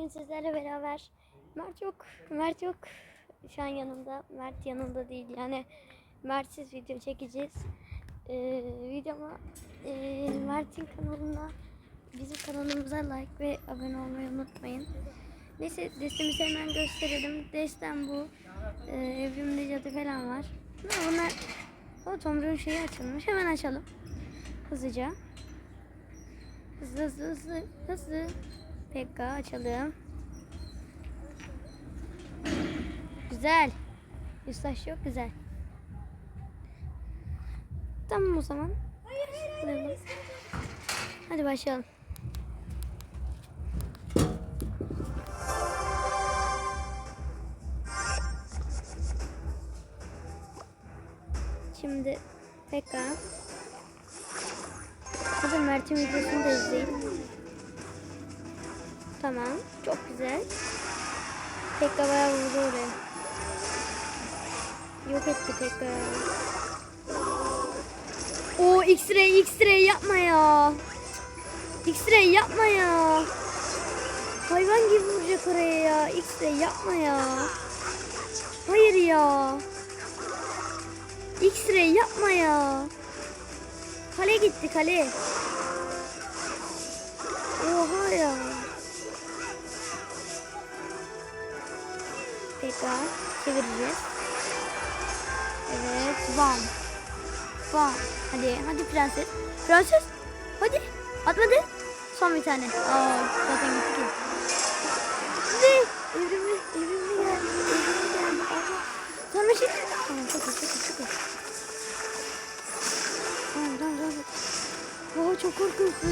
Bugün sizlerle beraber Mert yok. Mert yok. Şu an yanımda. Mert yanımda değil. Yani Mert'siz video çekeceğiz. Ee, videoma e, Mert'in kanalına bizim kanalımıza like ve abone olmayı unutmayın. Neyse destemizi hemen gösterelim. Destem bu. Ee, evrimde cadı falan var. Ama Bunlar o Tomru'nun şeyi açılmış. Hemen açalım. Hızlıca. Hızlı hızlı hızlı hızlı. Pekka açalım. Güzel. Üstaş çok güzel. Tamam o zaman. Başlayalım. Hadi başlayalım. Şimdi Pekka. Hadi Mert'in videosunu da izleyin. Tamam. Çok güzel. Pekka bayağı vurdu oraya. Yok etti Pekka. O X-ray X-ray yapma ya. X-ray yapma ya. Hayvan gibi vuracak oraya ya. X-ray yapma ya. Hayır ya. X-ray yapma ya. Kale gitti kale. Oha ya. Tekrar çevireceğiz. Evet, bam. Bam. Hadi, hadi prenses. Prenses. Hadi. Atmadı. Son bir tane. Aa, zaten gitti ki. Ne? Evrimi, evrimi geldi. Evrimi geldi. Aha. Sonra şey. Tamam, çok iyi, çok iyi, çok iyi. Tamam, tamam, tamam. Aa, çok korkunçlu.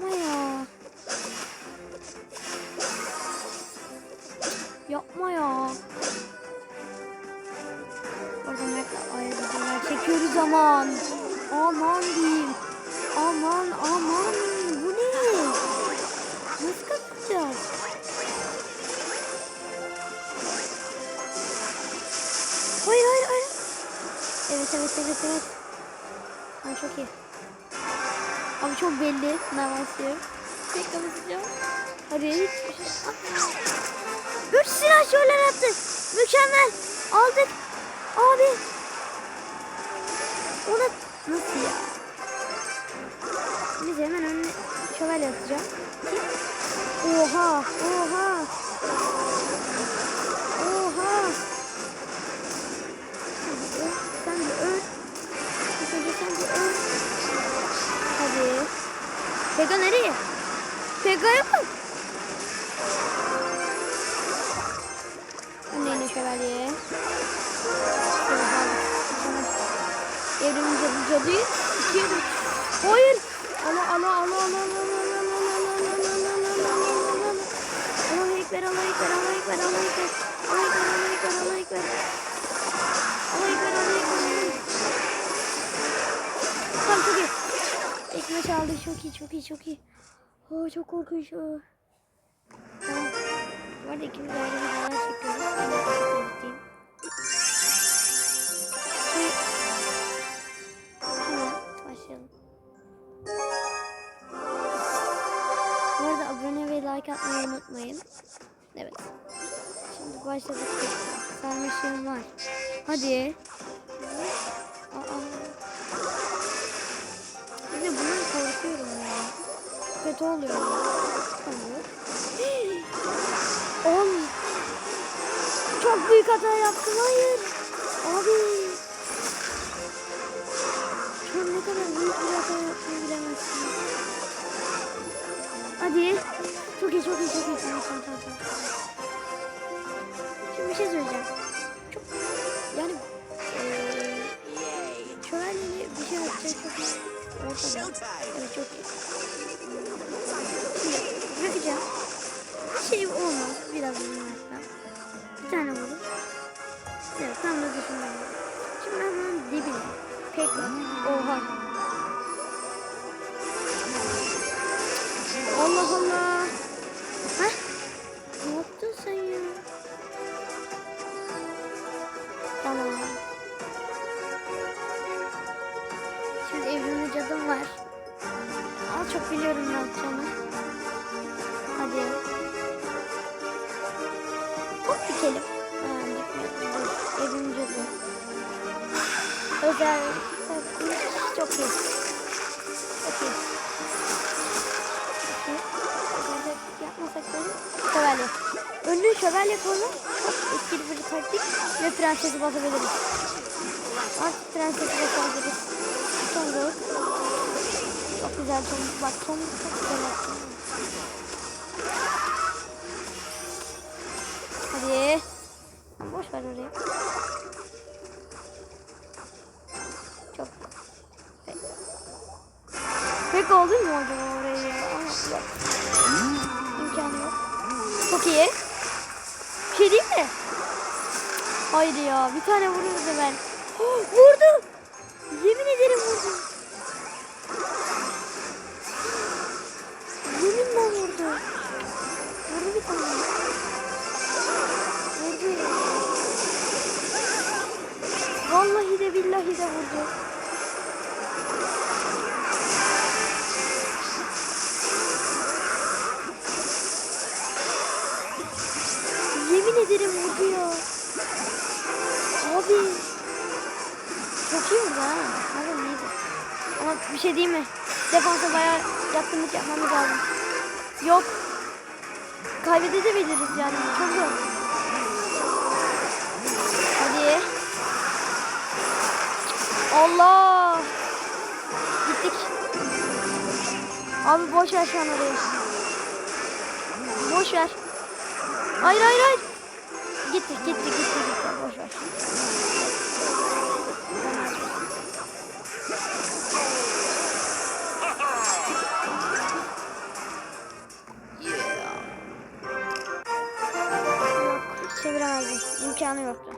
Yapma ya. Yapma ya. Orada Mert'le ayrı videolar çekiyoruz aman. Aman diyeyim. Aman aman. Bu ne? Nasıl kapatacağız? Hayır hayır hayır. Evet evet evet evet. Ha, çok iyi. Abi çok belli ne başlıyor. Tek kapatacağım. Hadi hiçbir şey. Üç silah şöyle attı. Mükemmel. Aldık. Abi. Ona nasıl ya? Biz hemen önüne şövalye atacağım. Oha. Oha. Pega nereye? Pega'ya bak. Anneyine şövalye. Evrim cadı cadıyı Aldı çok iyi çok iyi çok iyi. Oo, çok korkunç. Oo. Tamam. Bu arada ikimiz ayrı videolar çekiyoruz. Ben de çekeyim. Hemen başlayalım. Bu arada abone ve like atmayı unutmayın. Evet. Şimdi başladık. Sarmışım var. Hadi. Kötü oluyor. Tamam. Çok büyük hata yaptım. Hayır. Abi. An ne kadar büyük bir hata yaptığını bilemezsin. Hadi. Çok iyi, çok iyi, çok iyi. Tamam, tamam, tamam. Şimdi bir şey söyleyeceğim. Çok, yani eee şövalyeli bir şey yapacak çok iyi. Ortada. Evet, çok iyi vuracağım. Bir şey olmaz. Biraz vurayım. Bir tane vurayım. Evet tam da dışından. Şimdi ben bunun dibine. Peki. Oha. Allah Allah. Heh. Ne yaptın sen ya? Tamam. Şimdi evrimli cadım var. Aa, çok biliyorum ne yapacağımı. İyi. Çok iyi. Çok iyi. Yapmasak böyle. Şövalye. Önlü şövalye koymak çok etkili bir taktik ve prensesi basabiliriz. Artık prensesi basabiliriz. Son. Çok güzel son. Bak son çok güzel şey değil mi? Haydi ya. Bir tane vururdu ben. vurdu. Yemin ederim vurdu. Yeminle vurdu. Vurdu bir tane. Vurdu. Vallahi de billahi de vurdu. Bir şey diyeyim mi? Defansa bayağı yatkınlık yapmamız lazım. Yok. Kaybedebiliriz yani. Çok zor. Hadi. Allah. Gittik. Abi boş ver şu an orayı. Boş ver. Hayır hayır hayır. Gitti gitti gitti gitti. Boş ver. İmkanı yoktu.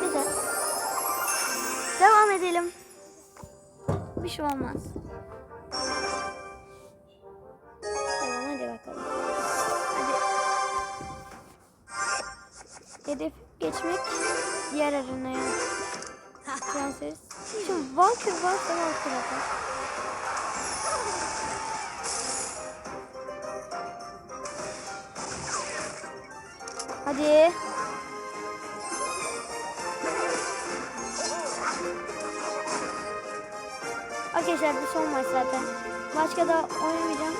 Güzel. Devam edelim. Bir şey olmaz. Devam hadi bakalım. Hadi. Hedef geçmek diğer arenaya. Prenses. Şimdi Walker varsa Walker atar. Hadi. Arkadaşlar bu son maç zaten. Başka da oynamayacağım.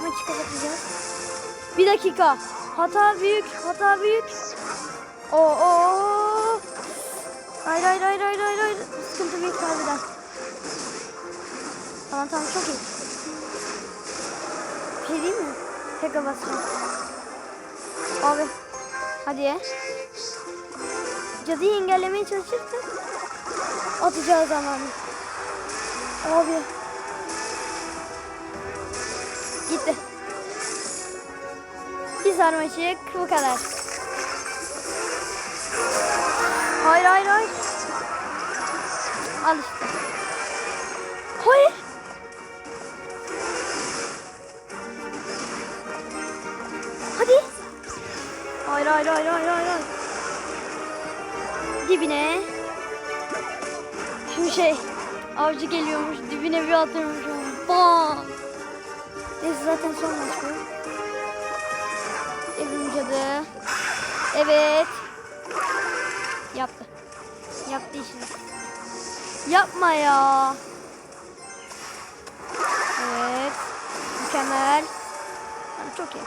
Maçı kapatacağız. Bir dakika. Hata büyük. Hata büyük. Oo. oo. Hayır hayır hayır hayır hayır. hayır. Sıkıntı büyük harbiden. Tamam tamam çok iyi. Bir şey değil mi? Tekrar basacağım. Abi. Hadi. Cadıyı engellemeye çalışırsak atacağı zamanı. Abi. Gitti. Bir sarmaşık bu kadar. Hayır hayır hayır. Al işte. Hayır. Hayır hayır hayır hayır. Dibine. Şimdi şey avcı geliyormuş dibine bir atıyormuş. Bam. Neyse zaten son maç bu. Evim cadı. Evet. Yaptı. Yaptı işini. Yapma ya. Evet. Mükemmel. Tamam, çok iyi.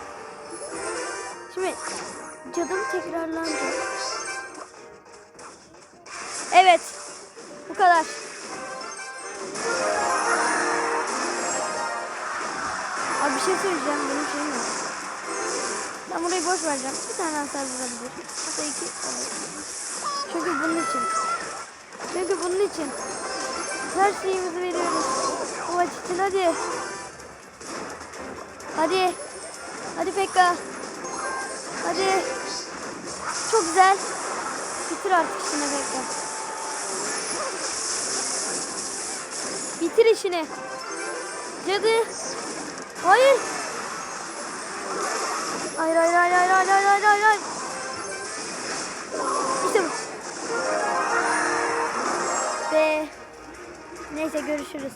Şimdi cadım tekrarlanacak. Evet. Bu kadar. Abi bir şey söyleyeceğim. Benim şeyim yok. Ben burayı boş vereceğim. Bir tane hasar vurabilir. Hatta iki. Çünkü bunun için. Çünkü bunun için. Her şeyimizi veriyoruz. Maç için hadi. Hadi. Hadi Pekka. Hadi. Çok güzel. Bitir artık işini Pekka. Bitir işini. Cadı. Hayır hayır hayır hayır hayır hayır hayır hayır. hayır. İşte bu. Ve neyse görüşürüz.